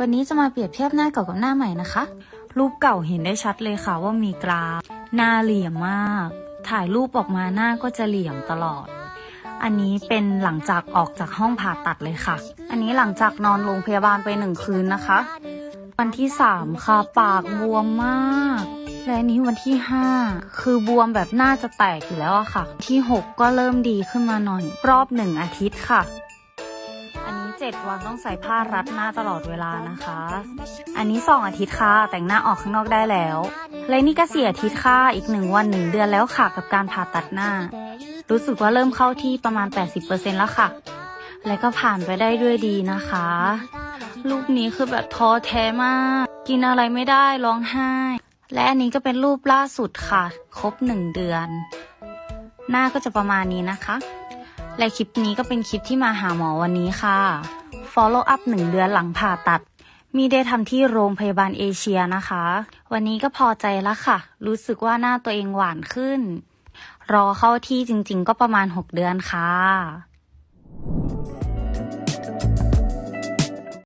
วันนี้จะมาเปรียบเทียบหน้าเก่ากับหน้าใหม่นะคะ รูปเก่าเห็นได้ชัดเลยค่ะว่ามีกราฟ หน้าเหลี่ยมมาก ถ่ายรูปออกมาหน้าก็จะเหลี่ยมตลอด อันนี้เป็นหลังจากออกจากห้องผ่าตัดเลยค่ะ อันนี้หลังจากนอนโรงพยาบาลไปหนึ่งคืนนะคะ วันที่สามค่ะปากบวมมาก และนนี้วันที่ห้าคือบวมแบบหน้าจะแตกอยู่แล้วอะค่ะ ที่หกก็เริ่มดีขึ้นมาหน่อย รอบหนึ่งอาทิตย์ค่ะ อันนี้เจ็ดวันต้องใส่ผ้ารัดหน้าตลอดเวลานะคะ อันนี้สองอาทิตย์ค่ะ แต่งหน้าออกข้างนอกได้แล้ว และนี่ก็เสี่อาทิตย์ค่ะ อีกหนึ่งวันหนึ่งเดือนแล้วค่ะ กับการผ่าตัดหน้า รู้สึกว่าเริ่มเข้าที่ประมาณ 80%แล้วค่ะ และก็ผ่านไปได้ด้วยดีนะคะ รูปนี้คือแบบท้อแท้มาก กินอะไรไม่ได้ร้องไห้ และอันนี้ก็เป็นรูปล่าสุดค่ะ ครบหนึ่งเดือน หน้าก็จะประมาณนี้นะคะ และคลิปนี้ก็เป็นคลิปที่มาหาหมอวันนี้ค่ะ follow up หนึ่งเดือนหลังผ่าตัด มีได้ทำที่โรงพยาบาลเอเชียนะคะ วันนี้ก็พอใจแล้วค่ะ รู้สึกว่าหน้าตัวเองหวานขึ้น รอเข้าที่จริงๆ ก็ประมาณ 6 เดือนค่ะ